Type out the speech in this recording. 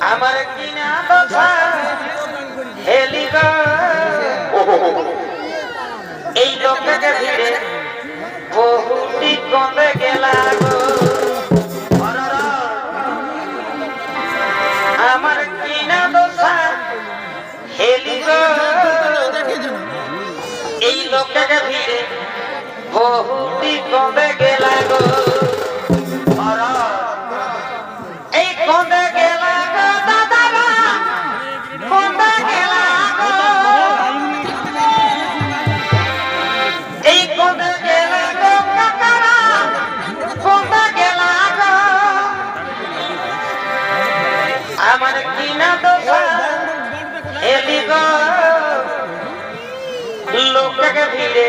আমার কিনা দশা হেলি গো এই লোককে ভিড়ে, বহুটি কমে গেলা গো। আমার কিনা দশা হেলি গো এই লোককে ভিড়ে, বহুটি কমে গেলা আমার কিনা দোষা এদিক লোকটাকে ভিড়ে